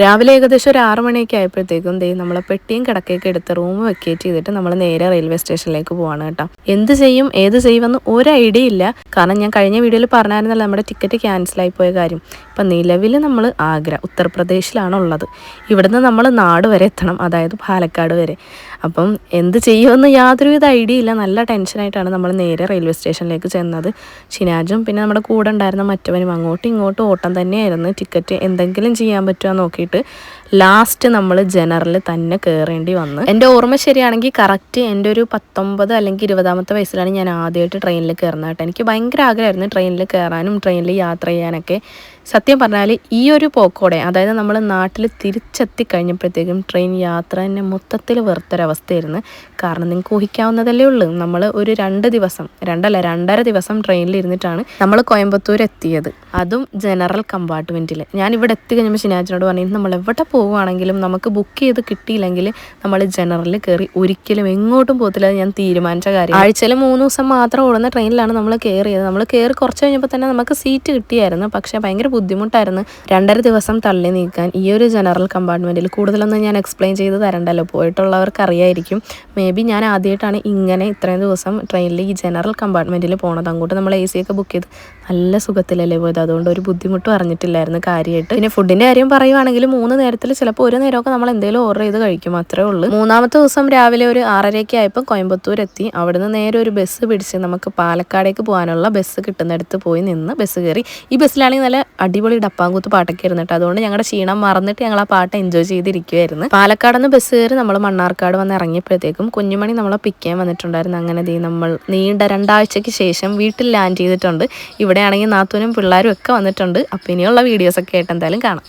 രാവിലെ ഏകദേശം ഒരു ആറ് മണിയൊക്കെ ആയപ്പോഴത്തേക്കും ദേ നമ്മളെ പെട്ടിയും കിടക്കയൊക്കെ എടുത്ത് റൂം വെക്കേറ്റ് ചെയ്തിട്ട് നമ്മൾ നേരെ റെയിൽവേ സ്റ്റേഷനിലേക്ക് പോവാണ് കേട്ടോ. എന്ത് ചെയ്യും ഏത് ചെയ്യുമെന്ന് ഒരു ഐഡിയ ഇല്ല. കാരണം ഞാൻ കഴിഞ്ഞ വീഡിയോയിൽ പറഞ്ഞായിരുന്നല്ലോ നമ്മുടെ ടിക്കറ്റ് ക്യാൻസലായി പോയ കാര്യം. ഇപ്പം നിലവിൽ നമ്മൾ ആഗ്ര ഉത്തർപ്രദേശിലാണ് ഉള്ളത് ഇവിടുന്ന് നമ്മൾ നാട് വരെ എത്തണം അതായത് പാലക്കാട് വരെ. അപ്പം എന്ത് ചെയ്യുമെന്ന് യാതൊരുവിധ ഐഡിയ ഇല്ല. നല്ല ടെൻഷനായിട്ടാണ് നമ്മൾ നേരെ റെയിൽവേ സ്റ്റേഷനിലേക്ക് ചെന്നത്. ഷിനാജും പിന്നെ നമ്മുടെ കൂടെ ഉണ്ടായിരുന്ന മറ്റവനും അങ്ങോട്ടും ഇങ്ങോട്ടും ഓട്ടം തന്നെയായിരുന്നു. ടിക്കറ്റ് എന്തെങ്കിലും ചെയ്യാൻ പറ്റുമോ சொல்லிட்டு ലാസ്റ്റ് നമ്മൾ ജനറൽ തന്നെ കയറേണ്ടി വന്നു. എന്റെ ഓർമ്മ ശരിയാണെങ്കിൽ കറക്റ്റ് എന്റെ ഒരു പത്തൊമ്പത് അല്ലെങ്കിൽ ഇരുപതാമത്തെ വയസ്സിലാണ് ഞാൻ ആദ്യമായിട്ട് ട്രെയിനിൽ കയറുന്നത് കേട്ടോ. എനിക്ക് ഭയങ്കര ആഗ്രഹമായിരുന്നു ട്രെയിനിൽ കയറാനും ട്രെയിനിൽ യാത്ര ചെയ്യാനൊക്കെ. സത്യം പറഞ്ഞാൽ ഈ ഒരു പോക്കോടെ അതായത് നമ്മൾ നാട്ടിൽ തിരിച്ചെത്തി കഴിഞ്ഞപ്പോഴത്തേക്കും ട്രെയിൻ യാത്ര തന്നെ മൊത്തത്തിൽ വെറുത്തൊരവസ്ഥയായിരുന്നു. കാരണം നിങ്ങൾക്ക് ഊഹിക്കാവുന്നതല്ലേ ഉള്ളൂ നമ്മൾ ഒരു രണ്ട് ദിവസം രണ്ടല്ല രണ്ടര ദിവസം ട്രെയിനിൽ ഇരുന്നിട്ടാണ് നമ്മൾ കോയമ്പത്തൂർ എത്തിയത് അതും ജനറൽ കമ്പാർട്ട്മെന്റിൽ ഞാൻ ഇവിടെ എത്തി കഴിഞ്ഞപ്പോൾ ശനിയാഴ്ചനോട് പറഞ്ഞു നമ്മൾ എവിടെ പോവുകയാണെങ്കിലും നമുക്ക് ബുക്ക് ചെയ്ത് കിട്ടിയില്ലെങ്കിൽ നമ്മൾ ജനറലിൽ കയറി ഒരിക്കലും എങ്ങോട്ടും പോകത്തില്ല ഞാൻ തീരുമാനിച്ച കാര്യം. ആഴ്ചയിൽ മൂന്ന് ദിവസം മാത്രം ഓടുന്ന ട്രെയിനിലാണ് നമ്മൾ കയറിയത് നമ്മൾ കയറി കുറച്ച് കഴിഞ്ഞപ്പോൾ തന്നെ നമുക്ക് സീറ്റ് കിട്ടിയായിരുന്നു. പക്ഷേ ഭയങ്കര ബുദ്ധിമുട്ടായിരുന്നു. രണ്ടര ദിവസം തള്ളി നീക്കാൻ ഈ ഒരു ജനറൽ കമ്പാർട്ട്മെന്റിൽ കൂടുതലൊന്നും ഞാൻ എക്സ്പ്ലെയിൻ ചെയ്ത് തരണ്ടല്ലോ. പോയിട്ടുള്ളവർക്ക് അറിയായിരിക്കും. മേ ബി ഞാൻ ആദ്യമായിട്ടാണ് ഇങ്ങനെ ഇത്രയും ദിവസം ട്രെയിനിൽ ഈ ജനറൽ കമ്പാർട്ട്മെന്റിൽ പോണത്. അങ്ങോട്ട് നമ്മൾ എ സി ഒക്കെ ബുക്ക് ചെയ്ത് നല്ല സുഖത്തിലല്ലേ പോയത്. അതുകൊണ്ട് ഒരു ബുദ്ധിമുട്ടും അറിഞ്ഞിട്ടില്ലായിരുന്നു കാര്യമായിട്ട്. പിന്നെ ഫുഡിന്റെ കാര്യം പറയുവാണെങ്കിൽ മൂന്ന് നേരത്തിൽ ചിലപ്പോൾ ഒരു നേരമൊക്കെ നമ്മൾ എന്തെങ്കിലും ഓർഡർ ചെയ്ത് കഴിക്കും അത്രേ ഉള്ളൂ. മൂന്നാമത്തെ ദിവസം രാവിലെ ഒരു ആറരയ്ക്ക് ആയപ്പോൾ കോയമ്പത്തൂർ എത്തി അവിടുന്ന് നേരെ ഒരു ബസ് പിടിച്ച് നമുക്ക് പാലക്കാടേക്ക് പോകാനുള്ള ബസ് കിട്ടുന്നിടത്ത് പോയി നിന്ന് ബസ് കയറി ഈ ബസ്സിലാണെങ്കിൽ നല്ല അടിപൊളി ഡപ്പാങ്കൂത്ത് പാട്ടൊക്കെ ഇരുന്നിട്ട് അതുകൊണ്ട് ഞങ്ങളുടെ ക്ഷീണം മറന്നിട്ട് ഞങ്ങൾ ആ പാട്ട് എൻജോയ് ചെയ്തിരിക്കുമായിരുന്നു പാലക്കാട് നിന്ന് ബസ് കയറി നമ്മൾ മണ്ണാർക്കാട് വന്ന് ഇറങ്ങിയപ്പോഴത്തേക്കും കുഞ്ഞുമണി നമ്മളെ പിക്ക് ചെയ്യാൻ വന്നിട്ടുണ്ടായിരുന്നു. അങ്ങനെ ദേ നമ്മൾ നീണ്ട രണ്ടാഴ്ചയ്ക്ക് ശേഷം വീട്ടിൽ ലാൻഡ് ചെയ്തിട്ടുണ്ട്. ഇവിടെയാണെങ്കിൽ നാത്തൂനും പിള്ളേരും ഒക്കെ വന്നിട്ടുണ്ട്. അപ്പം ഇനിയുള്ള വീഡിയോസൊക്കെ ആയിട്ട് എന്തായാലും കാണാം.